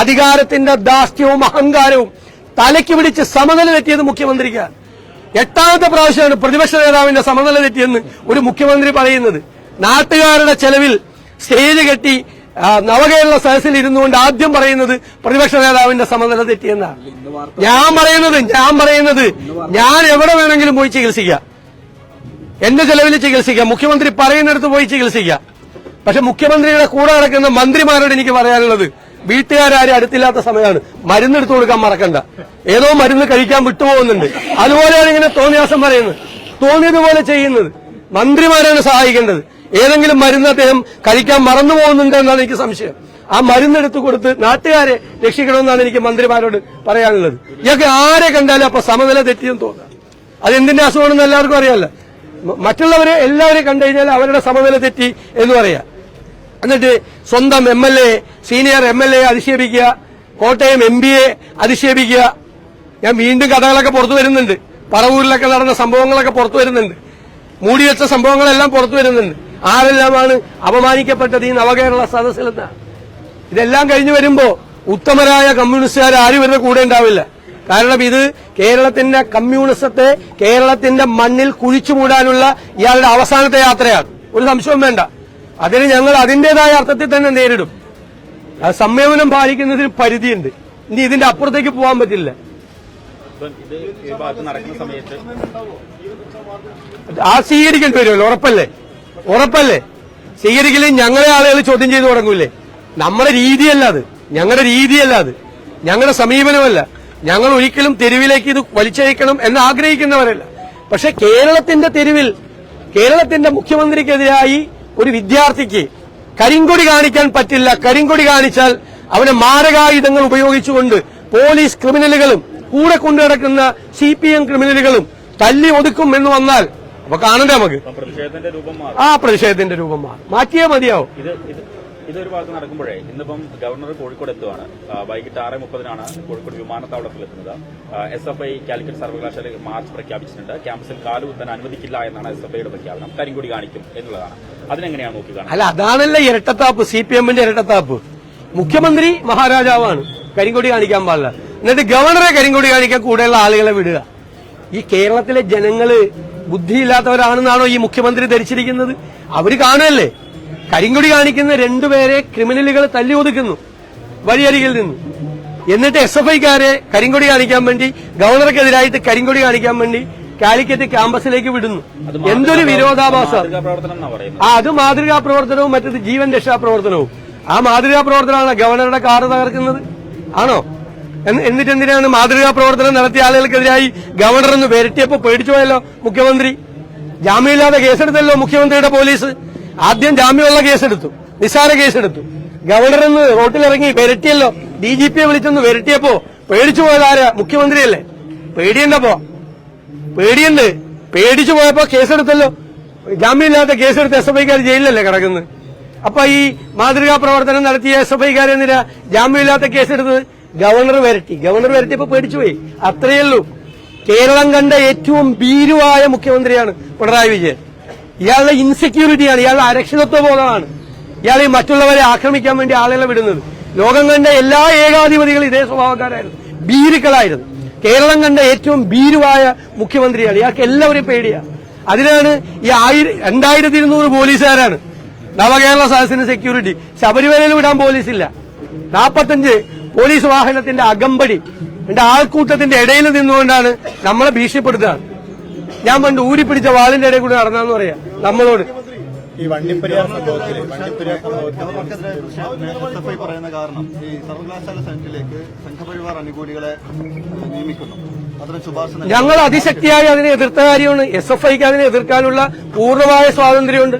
അധികാരത്തിന്റെ ദാസ്യവും അഹങ്കാരവും തലയ്ക്ക് പിടിച്ച് സമനില തെറ്റിയത് മുഖ്യമന്ത്രിക്കാണ് എട്ടാമത്തെ പ്രാവശ്യമാണ് പ്രതിപക്ഷ നേതാവിന്റെ സമനില തെറ്റിയെന്ന് ഒരു മുഖ്യമന്ത്രി പറയുന്നത്. നാട്ടുകാരുടെ ചെലവിൽ സ്റ്റേജ് കെട്ടി നവകേരള സദസ്സിൽ ഇരുന്നുകൊണ്ട് ആദ്യം പറയുന്നത് പ്രതിപക്ഷ നേതാവിന്റെ സമനില തെറ്റിയെന്നാണ്. ഞാൻ പറയുന്നത് ഞാൻ പറയുന്നത് ഞാൻ എവിടെ വേണമെങ്കിലും പോയി ചികിത്സിക്കാം. എന്റെ ചെലവിൽ ചികിത്സിക്കാം. മുഖ്യമന്ത്രി പറയുന്നിടത്ത് പോയി ചികിത്സിക്കാം. പക്ഷെ മുഖ്യമന്ത്രിയുടെ കൂടെ നടക്കുന്ന മന്ത്രിമാരോട് എനിക്ക് പറയാനുള്ളത് വീട്ടുകാരും അടുത്തില്ലാത്ത സമയമാണ്. മരുന്ന് എടുത്തു കൊടുക്കാൻ മറക്കണ്ട. ഏതോ മരുന്ന് കഴിക്കാൻ വിട്ടുപോകുന്നുണ്ട്. അതുപോലെയാണ് ഇങ്ങനെ തോന്നിയാസം പറയുന്നത്. തോന്നിയതുപോലെ ചെയ്യുന്നത്. മന്ത്രിമാരാണ് സഹായിക്കേണ്ടത്. ഏതെങ്കിലും മരുന്ന് അദ്ദേഹം കഴിക്കാൻ മറന്നു പോകുന്നുണ്ട് എന്നാണ് എനിക്ക് സംശയം. ആ മരുന്ന് എടുത്തു കൊടുത്ത് നാട്ടുകാരെ രക്ഷിക്കണമെന്നാണ് എനിക്ക് മന്ത്രിമാരോട് പറയാനുള്ളത്. ഇതൊക്കെ ആരെ കണ്ടാലും അപ്പൊ സമനില തെറ്റിയെന്ന് തോന്നുക അതെന്തിന്റെ അസുഖമാണെന്ന് എല്ലാവർക്കും അറിയാമല്ലോ. മറ്റുള്ളവരെ എല്ലാവരെയും കണ്ടു കഴിഞ്ഞാൽ അവരുടെ സമനില തെറ്റി എന്ന് പറയാ. എന്നിട്ട് സ്വന്തം M L A senior M L A അധിക്ഷേപിക്കുക Kottayam M P A അധിക്ഷേപിക്കുക. ഞാൻ വീണ്ടും കഥകളൊക്കെ പുറത്തു വരുന്നുണ്ട്. പറവൂരിലൊക്കെ നടന്ന സംഭവങ്ങളൊക്കെ പുറത്തു വരുന്നുണ്ട്. മൂടിവെച്ച സംഭവങ്ങളെല്ലാം പുറത്തു വരുന്നുണ്ട്. ആരെല്ലാമാണ് അപമാനിക്കപ്പെട്ടത് ഈ നവകേരള സദസ്സിലെന്നാണ് ഇതെല്ലാം കഴിഞ്ഞു വരുമ്പോൾ ഉത്തമരായ കമ്മ്യൂണിസ്റ്റുകാർ ആരും ഇവരുടെ കൂടെ ഉണ്ടാവില്ല. കാരണം ഇത് കേരളത്തിന്റെ കമ്മ്യൂണിസത്തെ കേരളത്തിന്റെ മണ്ണിൽ കുഴിച്ചു മൂടാനുള്ള ഇയാളുടെ അവസാനത്തെ യാത്രയാണ്. ഒരു സംശയവും വേണ്ട. അതിന് ഞങ്ങൾ അതിന്റേതായ അർത്ഥത്തിൽ തന്നെ നേരിടും. സംയമനം പാലിക്കുന്നതിന് പരിധിയുണ്ട്. ഇനി ഇതിന്റെ അപ്പുറത്തേക്ക് പോകാൻ പറ്റില്ല. ആ സ്വീകരിക്കേണ്ടി വരുമല്ലോ ഉറപ്പല്ലേ? ഉറപ്പല്ലേ? സ്വീകരിക്കലും ഞങ്ങളെ ആളുകൾ ചോദ്യം ചെയ്തു തുടങ്ങൂലേ? നമ്മുടെ രീതിയല്ല അത്. ഞങ്ങളുടെ രീതിയല്ല അത്. ഞങ്ങളുടെ സമീപനമല്ല. ഞങ്ങൾ ഒരിക്കലും തെരുവിലേക്ക് ഇത് വലിച്ചയക്കണം എന്ന് ആഗ്രഹിക്കുന്നവരല്ല. പക്ഷെ കേരളത്തിന്റെ തെരുവിൽ കേരളത്തിന്റെ മുഖ്യമന്ത്രിക്കെതിരായി ഒരു വിദ്യാർത്ഥിക്ക് കരിങ്കൊടി കാണിക്കാൻ പറ്റില്ല. കരിങ്കൊടി കാണിച്ചാൽ അവനെ മാരകായുധങ്ങൾ ഉപയോഗിച്ചുകൊണ്ട് പോലീസ് ക്രിമിനലുകളും കൂടെ കൊണ്ടു നടക്കുന്ന സി പി എം ക്രിമിനലുകളും തല്ലി ഒതുക്കും എന്ന് വന്നാൽ അപ്പൊ കാണണ്ടേ നമുക്ക്? ആ പ്രതിഷേധത്തിന്റെ രൂപം മാറും. മാറ്റിയേ മതിയാവും. ഇതൊരു ഭാഗത്ത് നടക്കുമ്പോഴേ ഇന്നിപ്പം ഗവർണർ കോഴിക്കോട് എത്തുവാണ്. വൈകിട്ട് ആറ് മുപ്പതിനാണ് കോഴിക്കോട് വിമാനത്താവളത്തിൽ എത്തുന്നത്. എസ് എഫ് ഐ കാലിക്കറ്റ് സർവകലാശാല മാർച്ച് പ്രഖ്യാപിച്ചിട്ടുണ്ട്. ക്യാമ്പസിൽ കാലുകുത്താൻ അനുവദിക്കില്ല എന്നാണ് എസ് എഫ് ഐയുടെ പ്രഖ്യാപനം. കരിങ്കൊടി കാണിക്കും എന്നുള്ളതാണ്. അതിനെങ്ങനെയാണ് കാണുന്നത്? അല്ല അതാണല്ലോ ഇരട്ടത്താപ്പ് സി പി എമ്മിന്റെ ഇരട്ടത്താപ്പ്. മുഖ്യമന്ത്രി മഹാരാജാവാണ്. കരിങ്കൊടി കാണിക്കാൻ പാടില്ല. എന്നിട്ട് ഗവർണറെ കരിങ്കൊടി കാണിക്കാൻ കൂടെയുള്ള ആളുകളെ വിടുക. ഈ കേരളത്തിലെ ജനങ്ങൾ ബുദ്ധിയില്ലാത്തവരാണെന്നാണോ ഈ മുഖ്യമന്ത്രി ധരിച്ചിരിക്കുന്നത്? അവർ കാണുമല്ലേ കരിങ്കൊടി കാണിക്കുന്ന രണ്ടുപേരെ ക്രിമിനലുകൾ തല്ലി ഒതുക്കുന്നു. വഴിയരികിൽ നിന്ന്. എന്നിട്ട് എസ് എഫ് ഐക്കാരെ കരിങ്കൊടി കാണിക്കാൻ വേണ്ടി ഗവർണർക്കെതിരായിട്ട് കരിങ്കൊടി കാണിക്കാൻ വേണ്ടി കാലിക്കറ്റ് ക്യാമ്പസിലേക്ക് വിടുന്നു. എന്തൊരു വിരോധാഭാസം. ആ അത് മാതൃകാ പ്രവർത്തനവും മറ്റത് ജീവൻ രക്ഷാ പ്രവർത്തനവും. ആ മാതൃകാ പ്രവർത്തനമാണ് ഗവർണറുടെ കാറ് തകർക്കുന്നത്. ആണോ? എന്ന് എന്നിട്ട് എന്തിനാണ് മാതൃകാ പ്രവർത്തനം നടത്തിയ ആളുകൾക്കെതിരായി ഗവർണർ എന്ന് വരട്ടിയപ്പോ പേടിച്ചു പോയല്ലോ മുഖ്യമന്ത്രി? ജാമ്യമില്ലാതെ കേസെടുത്തല്ലോ മുഖ്യമന്ത്രിയുടെ പോലീസ്. ആദ്യം ജാമ്യമുള്ള കേസെടുത്തു. നിസ്സാര കേസെടുത്തു. ഗവർണർ എന്ന് റോട്ടിലിറങ്ങി വരട്ടിയല്ലോ ഡി ജി പിയെ വിളിച്ചൊന്ന് വരട്ടിയപ്പോ പേടിച്ചു പോയതാരാ മുഖ്യമന്ത്രിയല്ലേ? പേടിയുണ്ടപ്പോ പേടിയുണ്ട്. പേടിച്ചു പോയപ്പോ കേസെടുത്തല്ലോ. ജാമ്യമില്ലാത്ത കേസെടുത്ത് എസ് എഫ് ഐക്കാർ ജയിലിലല്ലേ കിടക്കുന്നത്? അപ്പൊ ഈ മാതൃകാ പ്രവർത്തനം നടത്തിയ എസ് എഫ് ഐക്കാരെ എന്തിനാ ജാമ്യമില്ലാത്ത കേസെടുത്തത്? ഗവർണർ വരട്ടി. ഗവർണർ വരട്ടിയപ്പോ പേടിച്ചുപോയി അത്രയേ ഉള്ളൂ. കേരളം കണ്ട ഏറ്റവും ഭീരുവായ മുഖ്യമന്ത്രിയാണ് പിണറായി വിജയൻ. ഇയാളുടെ ഇൻസെക്യൂരിറ്റിയാണ് ഇയാളുടെ അരക്ഷിതത്വ ബോധമാണ് ഇയാൾ ഈ മറ്റുള്ളവരെ ആക്രമിക്കാൻ വേണ്ടി ആളുകളെ വിടുന്നത്. ലോകം കണ്ട എല്ലാ ഏകാധിപതികളും ഇതേ സ്വഭാവക്കാരായിരുന്നു. ഭീരുക്കളായിരുന്നു. കേരളം കണ്ട ഏറ്റവും ഭീരുവായ മുഖ്യമന്ത്രിയാണ്. ഇയാൾക്ക് എല്ലാവരും പേടിയാണ് അതിനാണ് ഈ ആയിരം രണ്ടായിരത്തി ഇരുന്നൂറ് പോലീസുകാരാണ്. നവകേരള സദസ്സിന് സെക്യൂരിറ്റി ശബരിമലയിൽ വിടാൻ പോലീസില്ല. നാൽപ്പത്തഞ്ച് പോലീസ് വാഹനത്തിന്റെ അകമ്പടി. എന്റെ ആൾക്കൂട്ടത്തിന്റെ ഇടയിൽ നിന്നുകൊണ്ടാണ് നമ്മളെ ഭീഷണിപ്പെടുത്തുകയാണ് ഞാൻ പണ്ട് ഊരി പിടിച്ച വാളിന്റെ ഇടയിൽ കൂടി നടന്നാന്ന് പറയാ. നമ്മളോട്. ഈ വണ്ടിപ്പെരിയാർ സംഭവത്തിൽ വണ്ടിപ്പെരിയാർ സംഭവത്തിൽ എസ് എഫ് ഐ പറയുന്ന കാരണം ഈ സർവകലാശാല സെനറ്റിലേക്ക് സംഘപരിവാർ അനുകൂലികളെ നിയമിക്കുന്നു. ഞങ്ങൾ അതിശക്തിയായി അതിനെ എതിർത്ത കാര്യമാണ്. എസ് എഫ് ഐക്ക് അതിനെ എതിർക്കാനുള്ള പൂർണമായ സ്വാതന്ത്ര്യമുണ്ട്.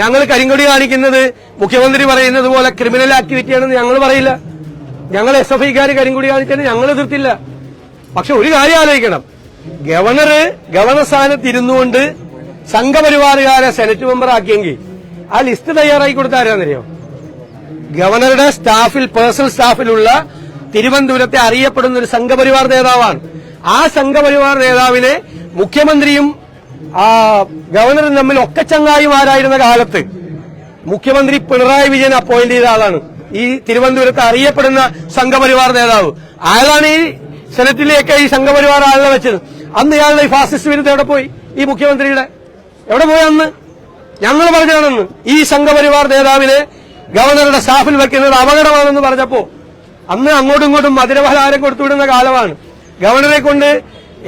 ഞങ്ങൾ കരിങ്കൊടി കാണിക്കുന്നത് മുഖ്യമന്ത്രി പറയുന്നത് പോലെ ക്രിമിനൽ ആക്ടിവിറ്റിയാണെന്ന് ഞങ്ങൾ പറയില്ല. ഞങ്ങൾ എസ് എഫ് ഐക്കാർ കരിങ്കൊടി കാണിച്ചതിന് ഞങ്ങൾ എതിർത്തില്ല. പക്ഷെ ഒരു കാര്യം ആലോചിക്കണം. ഗവർണർ ഗവർണർ സ്ഥാനത്ത് ഇരുന്നുകൊണ്ട് സംഘപരിവാറുകാരെ സെനറ്റ് മെമ്പർ ആക്കിയെങ്കിൽ ആ ലിസ്റ്റ് തയ്യാറാക്കി കൊടുത്ത ആരാന്നറിയോ? ഗവർണറുടെ സ്റ്റാഫിൽ പേഴ്സണൽ സ്റ്റാഫിലുള്ള തിരുവനന്തപുരത്തെ അറിയപ്പെടുന്ന ഒരു സംഘപരിവാർ നേതാവാണ്. ആ സംഘപരിവാർ നേതാവിനെ മുഖ്യമന്ത്രിയും ആ ഗവർണറും തമ്മിൽ ഒക്കെ ചങ്ങായിമാരായിരുന്ന കാലത്ത് മുഖ്യമന്ത്രി പിണറായി വിജയൻ അപ്പോയിന്റ് ചെയ്ത ആളാണ്. ഈ തിരുവനന്തപുരത്ത് അറിയപ്പെടുന്ന സംഘപരിവാർ നേതാവ്. അയാളാണ് ഈ സെനറ്റിലേക്ക് ഈ സംഘപരിവാർ ആളെ വെച്ചത്. അന്ന് ഇയാളുടെ ഈ ഫാസിസ്റ്റ് വിരുദ്ധ എവിടെ പോയി? ഈ മുഖ്യമന്ത്രിയുടെ? എവിടെ പോയി അന്ന്? ഞങ്ങൾ പറഞ്ഞാണെന്ന് ഈ സംഘപരിവാർ നേതാവിനെ ഗവർണറുടെ സ്റ്റാഫിൽ വെക്കുന്നത് അപകടമാണെന്ന് പറഞ്ഞപ്പോ അന്ന് അങ്ങോട്ടും ഇങ്ങോട്ടും മധുരപലഹാരം കൊടുത്തുവിടുന്ന കാലമാണ്. ഗവർണറെ കൊണ്ട്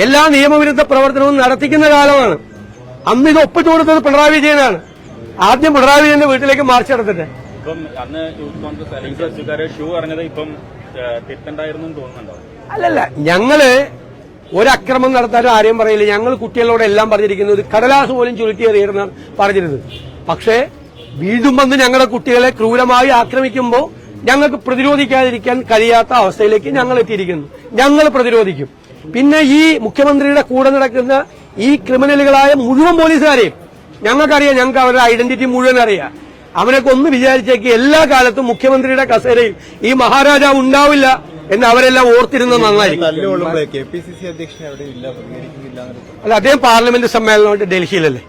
എല്ലാ നിയമവിരുദ്ധ പ്രവർത്തനവും നടത്തിക്കുന്ന കാലമാണ്. അന്ന് ഇത് ഒപ്പിട്ട് കൊടുത്തത് പിണറായി വിജയനാണ്. ആദ്യം പിണറായി വിജയന്റെ വീട്ടിലേക്ക് മാർച്ച് നടത്തിട്ട്. ഇപ്പം അന്ന് യൂത്ത് കോൺഗ്രസ് അല്ലെങ്കിൽ ഷൂ അറിഞ്ഞത് ഇപ്പം തോന്നുന്നുണ്ടോ? അല്ലല്ല ഞങ്ങൾ ഒരക്രമം നടത്താനും ആരെയും പറയില്ല. ഞങ്ങൾ കുട്ടികളോട് എല്ലാം പറഞ്ഞിരിക്കുന്നത് കടലാസ് പോലും ചുരുട്ടിയെറിയണമെന്നാണ് പറഞ്ഞിരുന്നത്. പക്ഷേ വീണ്ടും വന്ന് ഞങ്ങളുടെ കുട്ടികളെ ക്രൂരമായി ആക്രമിക്കുമ്പോൾ ഞങ്ങൾക്ക് പ്രതിരോധിക്കാതിരിക്കാൻ കഴിയാത്ത അവസ്ഥയിലേക്ക് ഞങ്ങൾ എത്തിയിരിക്കുന്നു. ഞങ്ങൾ പ്രതിരോധിക്കും. പിന്നെ ഈ മുഖ്യമന്ത്രിയുടെ കൂടെ നടക്കുന്ന ഈ ക്രിമിനലുകളായ മുഴുവൻ പോലീസുകാരെയും ഞങ്ങൾക്കറിയാം ഞങ്ങൾക്ക് അവരുടെ ഐഡന്റിറ്റി മുഴുവൻ അറിയാം. അവനൊക്കെ ഒന്ന് വിചാരിച്ചേക്ക് എല്ലാ കാലത്തും മുഖ്യമന്ത്രിയുടെ കസേരയിൽ ഈ മഹാരാജാവ് ഉണ്ടാവില്ല. എന്ന് അവരെല്ലാം ഓർത്തിരുന്നത് നന്നായിരിക്കും. അല്ല അദ്ദേഹം പാർലമെന്റ് സമ്മേളനമായിട്ട് ഡൽഹിയിലല്ലേ?